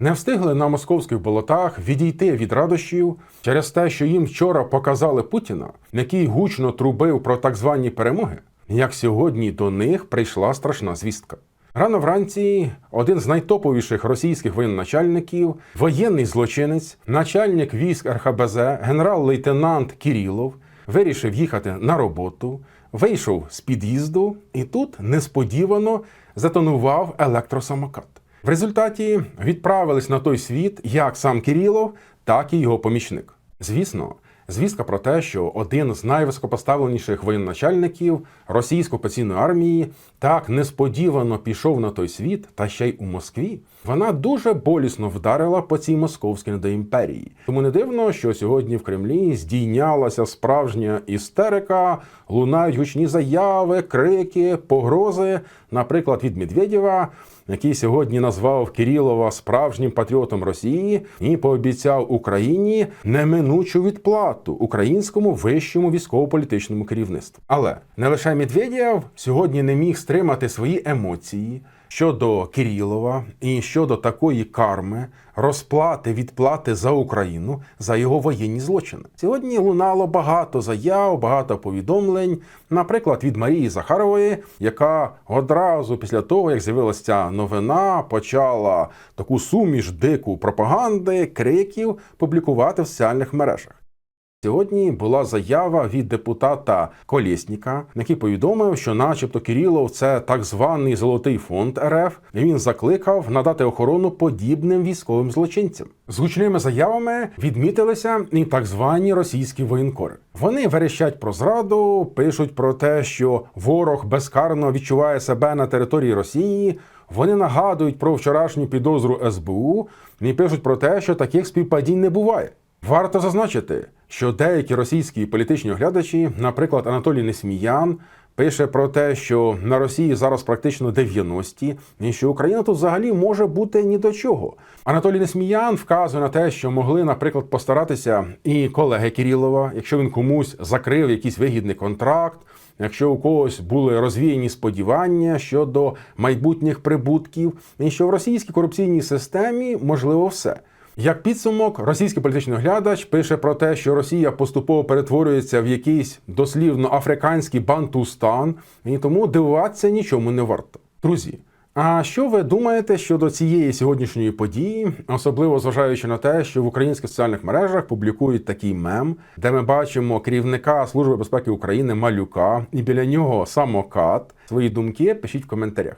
не встигли на московських болотах відійти від радощів через те, що їм вчора показали Путіна, який гучно трубив про так звані перемоги, як сьогодні до них прийшла страшна звістка. Рано вранці один з найтоповіших російських воєначальників, воєнний злочинець, начальник військ РХБЗ, генерал-лейтенант Кірілов, вирішив їхати на роботу, вийшов з під'їзду і тут несподівано затонував електросамокат. В результаті відправились на той світ як сам Кірілов, так і його помічник. Звісно, звістка про те, що один з найвисокопоставленіших воєначальників російської окупаційної армії так несподівано пішов на той світ, та ще й у Москві, вона дуже болісно вдарила по цій московській недоімперії. Тому не дивно, що сьогодні в Кремлі здійнялася справжня істерика, лунають гучні заяви, крики, погрози, наприклад, від Медведєва, який сьогодні назвав Кирилова справжнім патріотом Росії і пообіцяв Україні неминучу відплату українському вищому військово-політичному керівництву. Але не лише Медведєв сьогодні не міг стримати свої емоції щодо Кирилова і щодо такої карми, розплати відплати за Україну за його воєнні злочини. Сьогодні лунало багато заяв, багато повідомлень, наприклад, від Марії Захарової, яка одразу після того, як з'явилася новина, почала таку суміш дику пропаганди, криків публікувати в соціальних мережах. Сьогодні була заява від депутата Колєсніка, який повідомив, що, начебто, Кирилов це так званий золотий фонд РФ, і він закликав надати охорону подібним військовим злочинцям. З гучними заявами відмітилися і так звані російські воєнкори. Вони верещать про зраду, пишуть про те, що ворог безкарно відчуває себе на території Росії. Вони нагадують про вчорашню підозру СБУ і пишуть про те, що таких співпадінь не буває. Варто зазначити, що деякі російські політичні оглядачі, наприклад, Анатолій Несміян, пише про те, що на Росії зараз практично 90-ті, і що Україна тут взагалі може бути ні до чого. Анатолій Несміян вказує на те, що могли, наприклад, постаратися і колеги Кирилова, якщо він комусь закрив якийсь вигідний контракт. Якщо у когось були розвіяні сподівання щодо майбутніх прибутків, і що в російській корупційній системі можливо все. Як підсумок, російський політичний оглядач пише про те, що Росія поступово перетворюється в якийсь дослівно африканський бантустан, і тому дивуватися нічому не варто. Друзі. А що ви думаєте щодо цієї сьогоднішньої події, особливо зважаючи на те, що в українських соціальних мережах публікують такий мем, де ми бачимо керівника Служби безпеки України Малюка і біля нього самокат? Свої думки пишіть в коментарях.